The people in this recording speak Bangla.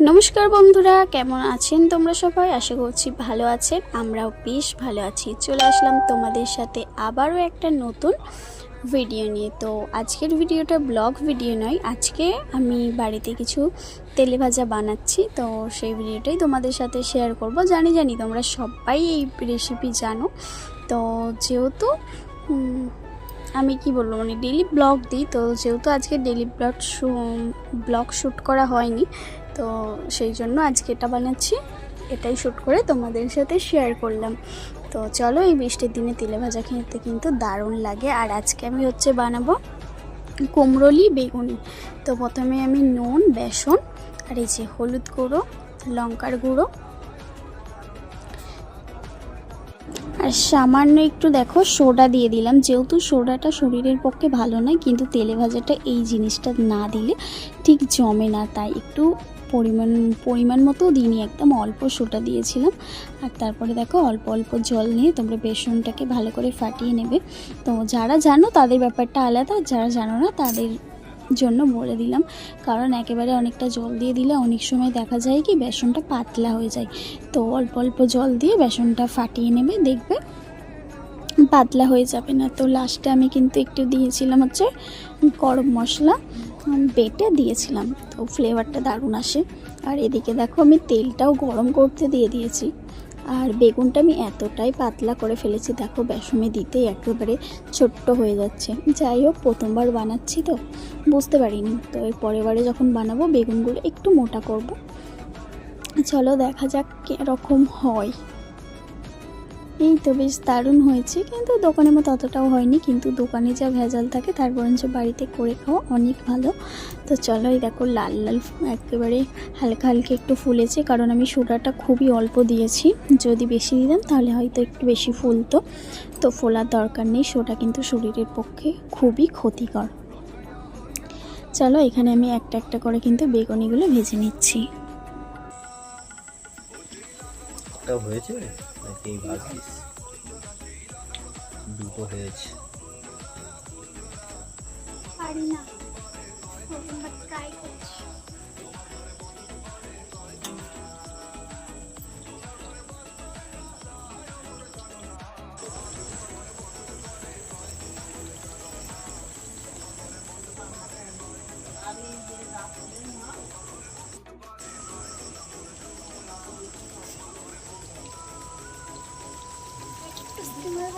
নমস্কার বন্ধুরা, কেমন আছেন তোমরা সবাই? আশা করছি ভালো আছেন। আমরাও বেশ ভালো আছি। চলে আসলাম তোমাদের সাথে আবারও একটা নতুন ভিডিও নিয়ে। তো আজকের ভিডিওটা ব্লগ ভিডিও নয়, আজকে আমি বাড়িতে কিছু তেলে ভাজা বানাচ্ছি। তো সেই ভিডিওটাই তোমাদের সাথে শেয়ার করব। জানি জানি তোমরা সবাই এই রেসিপি জানো। তো যেহেতু আমি কি বলব মানে ডেলি ব্লগ দিই, তো যেহেতু আজকে ডেলি ব্লগ ব্লগ শ্যুট করা হয়নি, তো সেই জন্য আজকে এটা বানাচ্ছি, এটাই শ্যুট করে তোমাদের সাথে শেয়ার করলাম। তো চলো এই বৃষ্টির দিনে তেলে ভাজা খেতে কিন্তু দারুণ লাগে, আর আজকে আমি হচ্ছে বানাবো কুমড়োলি বেগুনি। তো প্রথমে আমি নুন, বেসন, আর এই যে হলুদ গুঁড়ো, লঙ্কার গুঁড়ো আর সামান্য একটু দেখো, সোডা দিয়ে দিলাম। যেহেতু সোডাটা শরীরের পক্ষে ভালো নয়, কিন্তু তেলে ভাজাটা এই জিনিসটা না দিলে ঠিক জমে না। তাই একটু পরিমাণ পরিমাণ মতো দিইনি, একদম অল্প সোটা দিয়েছিলাম। আর তারপরে দেখো, অল্প অল্প জল নিয়ে তোমরা বেসনটাকে ভালো করে ফাটিয়ে নেবে। তো যারা জানো, তাদের ব্যাপারটা আলাদা, যারা জানো না, তাদের জন্য বলে দিলাম। কারণ একেবারে অনেকটা জল দিয়ে দিলে অনেক সময় দেখা যায় কি বেসনটা পাতলা হয়ে যায়। তো অল্প অল্প জল দিয়ে বেসনটা ফাটিয়ে নেবে, দেখবে পাতলা হয়ে যাবে না। তো লাস্টে আমি কিন্তু একটু দিয়েছিলাম হচ্ছে গরম মশলা বেটে দিয়েছিলাম। তো ফ্লেভারটা দারুণ আসে। আর এদিকে দেখো আমি তেলটাও গরম করতে দিয়ে দিয়েছি। আর বেগুনটা আমি এতটাই পাতলা করে ফেলেছি, দেখো বেসমে দিতেই একেবারে ছোট্ট হয়ে যাচ্ছে। যাই হোক, প্রথমবার বানাচ্ছি তো, বুঝতে পারিনি। তো এর পরের বারে যখন বানাবো, বেগুনগুলো একটু মোটা করব। চলো দেখা যাক কীরকম হয়। এই তো বেশ দারুণ হয়েছে, কিন্তু দোকানের মতো অতটাও হয়নি, কিন্তু দোকানে যা ভেজাল থাকে তার বরঞ্চ বাড়িতে করে খাওয়া অনেক ভালো। তো চলো এই দেখো লাল লাল একেবারে হালকা হালকা একটু ফুলেছে, কারণ আমি সোডাটা খুবই অল্প দিয়েছি। যদি বেশি দিতাম তাহলে হয়তো একটু বেশি ফুলতো। তো ফোলার দরকার নেই সোডা কিন্তু শরীরের পক্ষে খুবই ক্ষতিকর। চলো এখানে আমি একটা একটা করে কিন্তু বেগুনিগুলো ভেজে নিচ্ছি। হয়েছে? এই ভাবছিস দুটো হয়েছে। পারি না।